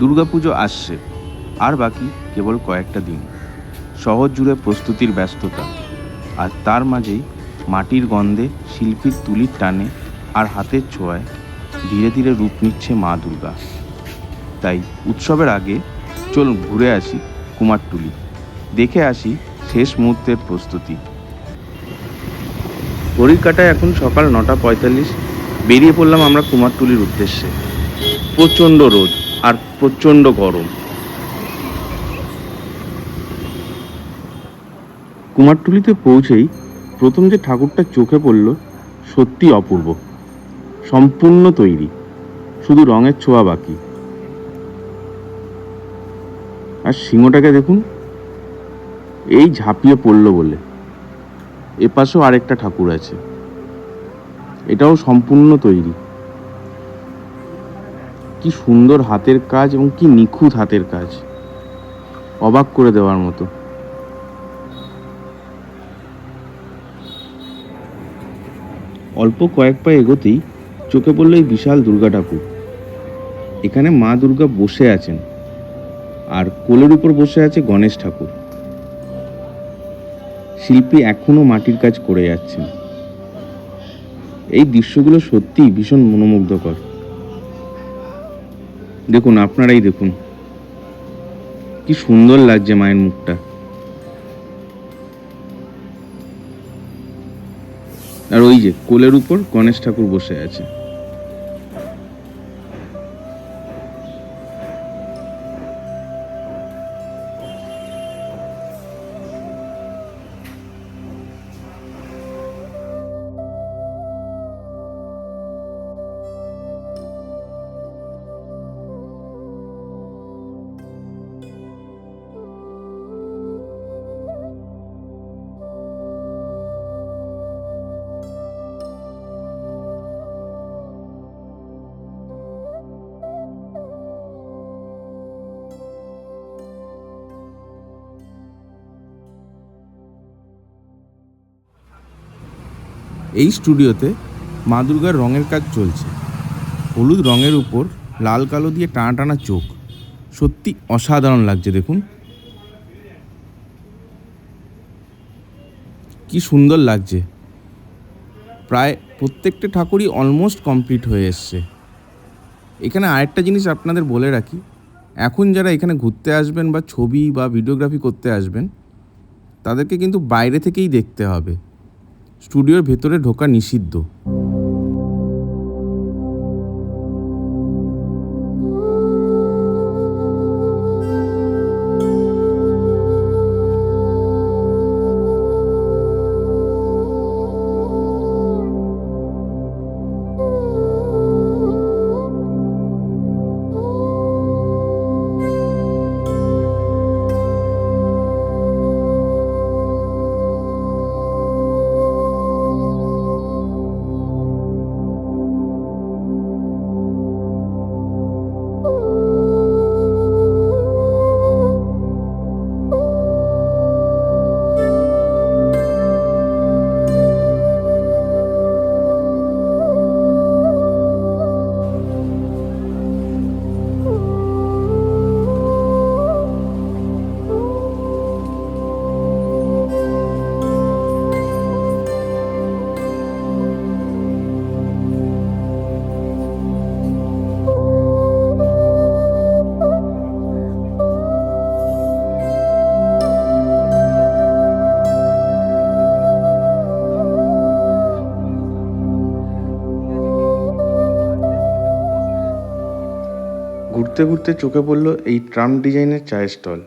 দুর্গাপুজো আসছে, আর বাকি কেবল কয়েকটা দিন। শহর জুড়ে প্রস্তুতির ব্যস্ততা, আর তার মাঝেই মাটির গন্ধে শিল্পীর তুলির টানে আর হাতের ছোঁয়ায় ধীরে ধীরে রূপ নিচ্ছে মা দুর্গা। তাই উৎসবের আগে চল ঘুরে আসি কুমারটুলি দেখে আসি শেষ মুহূর্তের প্রস্তুতি। ঘড়ির কাটায় এখন সকাল নটা পঁয়তাল্লিশ। বেরিয়ে পড়লাম আমরা কুমারটুলির উদ্দেশ্যে। প্রচণ্ড রোদ আর প্রচণ্ড গরম। কুমারটুলিতে পৌঁছেই প্রথম যে ঠাকুরটা চোখে পড়ল, সত্যি অপূর্ব। সম্পূর্ণ তৈরি, শুধু রঙের ছোঁয়া বাকি। আর সিংহটাকে দেখুন, এই ঝাঁপিয়ে পড়ল বলে। এপাশেও আরেকটা ঠাকুর আছে। এটাও সম্পূর্ণ তৈরি। কি সুন্দর হাতের কাজ এবং কি নিখুঁত হাতের কাজ। অবাক করে দেওয়ার মতো। অল্প কয়েক পা এগোতেই চোখে পড়ল এই বিশাল দুর্গা ঠাকুর। এখানে মা দুর্গা বসে আছেন, আর কোলের উপর বসে আছে গণেশ ঠাকুর। শিল্পী এখনও মাটির কাজ করে যাচ্ছেন। এই দৃশ্যগুলো সত্যিই ভীষণ মনোমুগ্ধকর। দেখুন, আপনারাই দেখুন। কি সুন্দর লাগছে মায়ের মুখটা। আর ওই যে কোলের উপর গণেশ ঠাকুর বসে আছে। এই স্টুডিওতে মা দুর্গার রঙের কাজ চলছে। হলুদ রঙের উপর লাল কালো দিয়ে টানা টানা চোখ। সত্যি অসাধারণ লাগছে, দেখুন। কি সুন্দর লাগছে। প্রায় প্রত্যেকটা ঠাকুরই অলমোস্ট কমপ্লিট হয়ে এসছে। এখানে আরেকটা জিনিস আপনাদের বলে রাখি। এখন যারা এখানে ঘুরতে আসবেন বা ছবি বা ভিডিওগ্রাফি করতে আসবেন, তাদেরকে কিন্তু বাইরে থেকেই দেখতে হবে। স্টুডিওর ভেতরে ঢোকা নিষিদ্ধ। ঘুরতে ঘুরতে চোখে পড়ল এই ট্রাম ডিজাইনের চায়ের স্টল।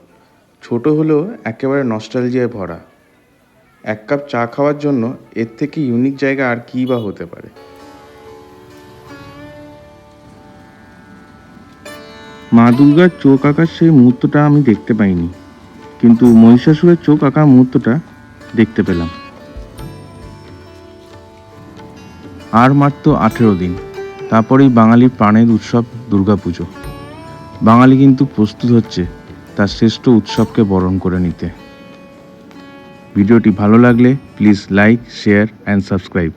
ছোট হলেও একেবারে নস্টালজিয়ায় ভরা। এক কাপ চা খাওয়ার জন্য এর থেকে ইউনিক জায়গা আর কী বা হতে পারে? মা দুর্গার চোখ আঁকার সেই মুহূর্তটা আমি দেখতে পাইনি। কিন্তু মহিষাসুরের চোখ আঁকার মুহূর্তটা দেখতে পেলাম। আর মাত্র আঠেরো দিন। তারপরেই বাঙালির প্রাণের উৎসব দুর্গাপুজো। বাঙালি কিন্তু প্রস্তুত হচ্ছে তার শ্রেষ্ঠ উৎসবকে বরণ করে নিতে। ভিডিওটি ভালো লাগলে please like, share and subscribe